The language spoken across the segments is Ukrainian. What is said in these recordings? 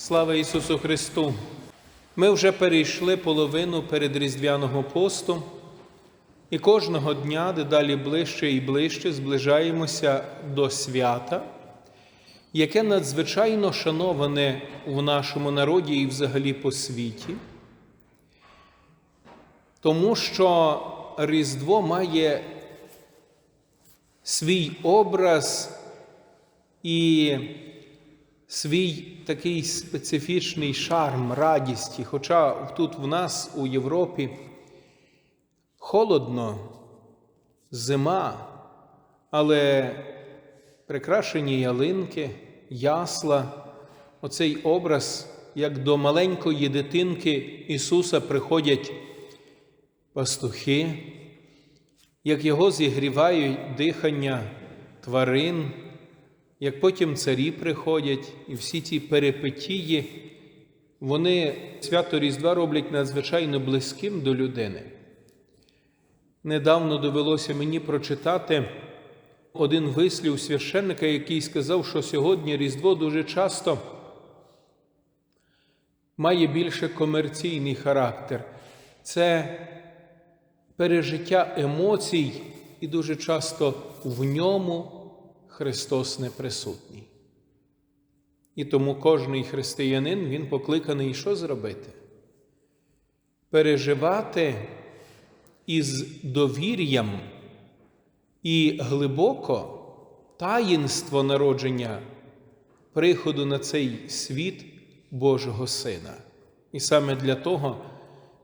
Слава Ісусу Христу! Ми вже перейшли половину передріздвяного посту, і кожного дня дедалі ближче і ближче зближаємося до свята, яке надзвичайно шановане в нашому народі і взагалі по світі, тому що Різдво має свій образ і свій такий специфічний шарм, радісті. Хоча тут в нас у Європі холодно, зима, але прикрашені ялинки, ясла, оцей образ, як до маленької дитинки Ісуса приходять пастухи, як його зігрівають дихання тварин, як потім царі приходять, і всі ці перипетії, вони свято Різдва роблять надзвичайно близьким до людини. Недавно довелося мені прочитати один вислів священника, який сказав, що сьогодні Різдво дуже часто має більше комерційний характер. Це пережиття емоцій, і дуже часто в ньому Христос не присутній. І тому кожний християнин він покликаний що зробити? Переживати із довір'ям і глибоко таїнство народження приходу на цей світ Божого Сина. І саме для того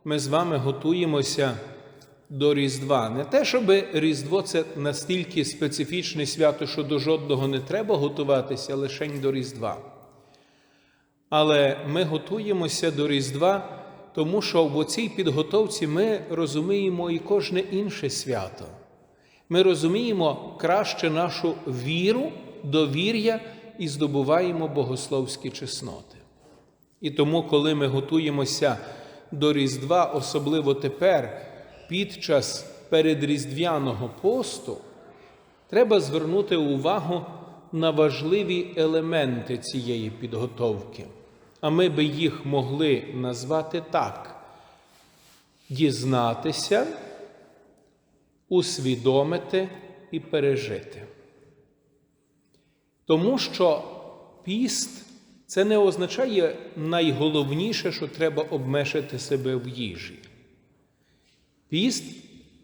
ми з вами готуємося до Різдва. Не те, щоб Різдво це настільки специфічне свято, що до жодного не треба готуватися лише до Різдва. Але ми готуємося до Різдва, тому що в цій підготовці ми розуміємо і кожне інше свято. Ми розуміємо краще нашу віру, довір'я і здобуваємо богословські чесноти. І тому, коли ми готуємося до Різдва, особливо тепер, під час передріздвяного посту, треба звернути увагу на важливі елементи цієї підготовки. А ми би їх могли назвати так: дізнатися, усвідомити і пережити. Тому що піст це не означає найголовніше, що треба обмежити себе в їжі. Піст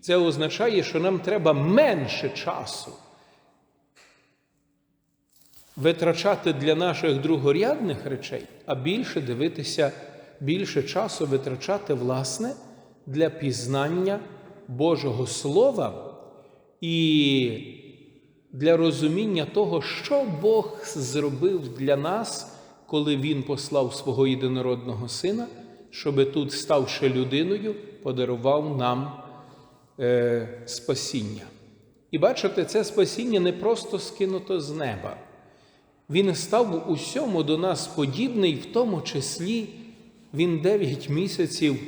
це означає, що нам треба менше часу витрачати для наших другорядних речей, а більше дивитися, більше часу витрачати, власне, для пізнання Божого Слова і для розуміння того, що Бог зробив для нас, коли Він послав свого єдинородного Сина, щоби тут, ставши людиною, подарував нам е, спасіння. І бачите, це спасіння не просто скинуто з неба. Він став усьому до нас подібний, в тому числі він дев'ять місяців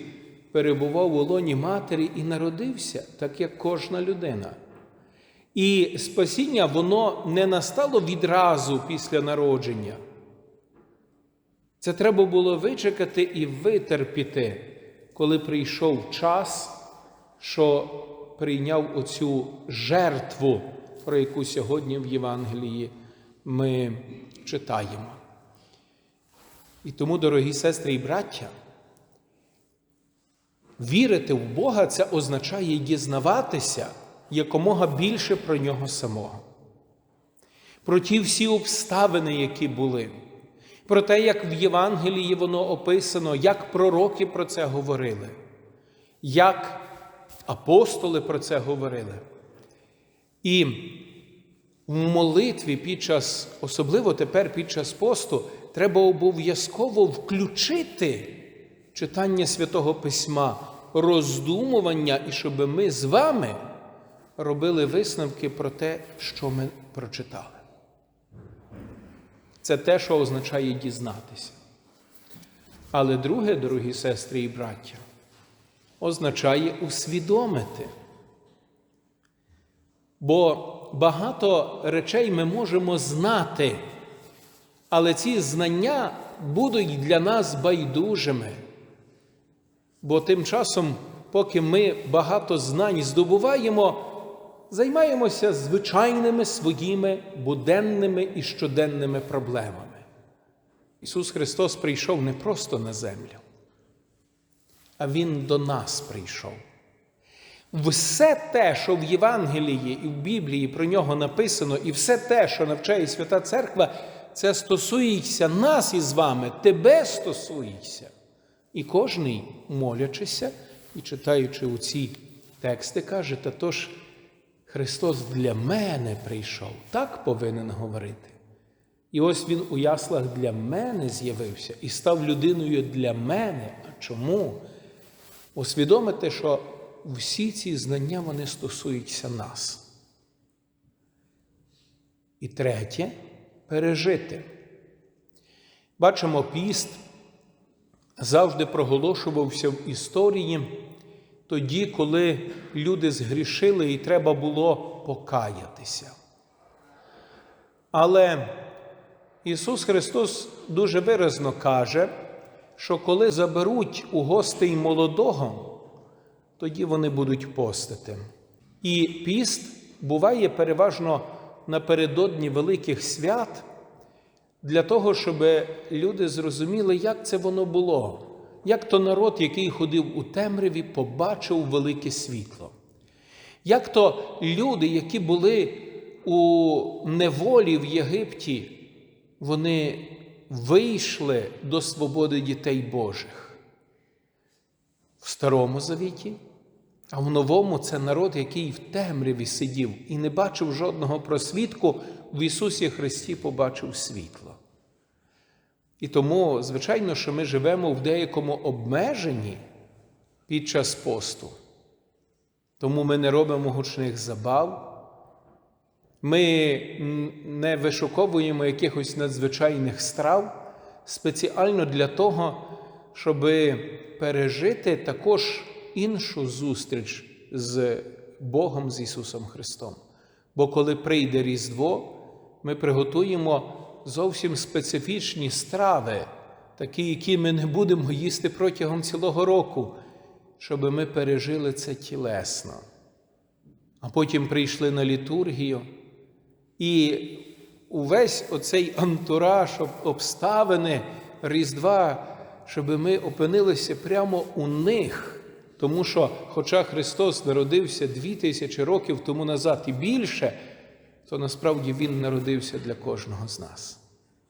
перебував у лоні матері і народився, так як кожна людина. І спасіння воно не настало відразу після народження. Це треба було вичекати і витерпіти, коли прийшов час, що прийняв оцю жертву, про яку сьогодні в Євангелії ми читаємо. І тому, дорогі сестри і браття, вірити в Бога це означає дізнаватися якомога більше про нього самого, про ті всі обставини, які були, про те, як в Євангелії воно описано, як пророки про це говорили, як апостоли про це говорили. І в молитві під час, особливо тепер під час посту, треба обов'язково включити читання Святого Письма, роздумування, і щоб ми з вами робили висновки про те, що ми прочитали. Це те, що означає дізнатися. Але друге, дорогі сестри і браття, означає усвідомити. Бо багато речей ми можемо знати, але ці знання будуть для нас байдужими. Бо тим часом, поки ми багато знань здобуваємо, займаємося звичайними своїми буденними і щоденними проблемами. Ісус Христос прийшов не просто на землю, а Він до нас прийшов. Все те, що в Євангелії і в Біблії про нього написано, і все те, що навчає Свята Церква, це стосується нас із вами, тебе стосується. І кожний, молячися і читаючи у тексти, каже, та ж Христос для мене прийшов, так повинен говорити. І ось Він у яслах для мене з'явився і став людиною для мене. А чому? Усвідомити, що всі ці знання вони стосуються нас. І третє пережити. Бачимо, піст завжди проголошувався в історії тоді, коли люди згрішили і треба було покаятися. Але Ісус Христос дуже виразно каже, що коли заберуть у гостей молодого, тоді вони будуть постити. І піст буває переважно напередодні великих свят для того, щоб люди зрозуміли, як це воно було, як то народ, який ходив у темряві, побачив велике світло. Як то люди, які були у неволі в Єгипті, вони вийшли до свободи дітей Божих. В Старому Завіті, а в Новому це народ, який в темряві сидів і не бачив жодного просвітку, в Ісусі Христі побачив світло. І тому, звичайно, що ми живемо в деякому обмеженні під час посту. Тому ми не робимо гучних забав. Ми не вишуковуємо якихось надзвичайних страв спеціально для того, щоб пережити також іншу зустріч з Богом, з Ісусом Христом. Бо коли прийде Різдво, ми приготуємо зовсім специфічні страви, такі, які ми не будемо їсти протягом цілого року, щоб ми пережили це тілесно. А потім прийшли на літургію. І увесь оцей антураж, обставини Різдва, щоб ми опинилися прямо у них. Тому що, хоча Христос народився дві тисячі років тому назад і більше, то насправді Він народився для кожного з нас,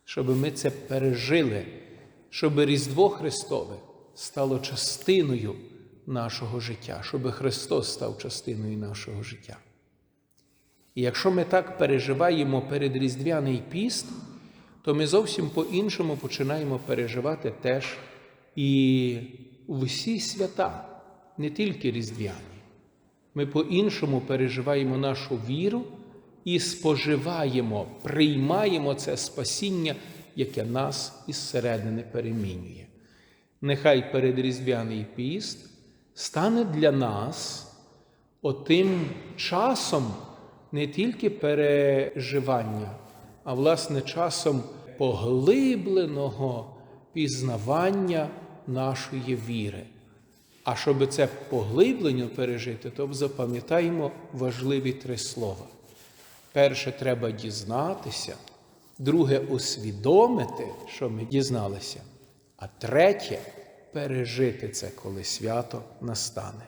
щоб ми це пережили, щоб Різдво Христове стало частиною нашого життя, щоб Христос став частиною нашого життя. І якщо ми так переживаємо перед Різдвяний піст, то ми зовсім по-іншому починаємо переживати теж і всі свята, не тільки Різдвяні. Ми по-іншому переживаємо нашу віру і споживаємо, приймаємо це спасіння, яке нас із середини перемінює. Нехай передріздвяний піст стане для нас отим часом не тільки переживання, а власне часом поглибленого пізнавання нашої віри. А щоб це поглиблення пережити, то запам'ятаємо важливі три слова. Перше, треба дізнатися, друге усвідомити, що ми дізналися, а третє пережити це, коли свято настане.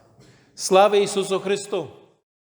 Слава Ісусу Христу!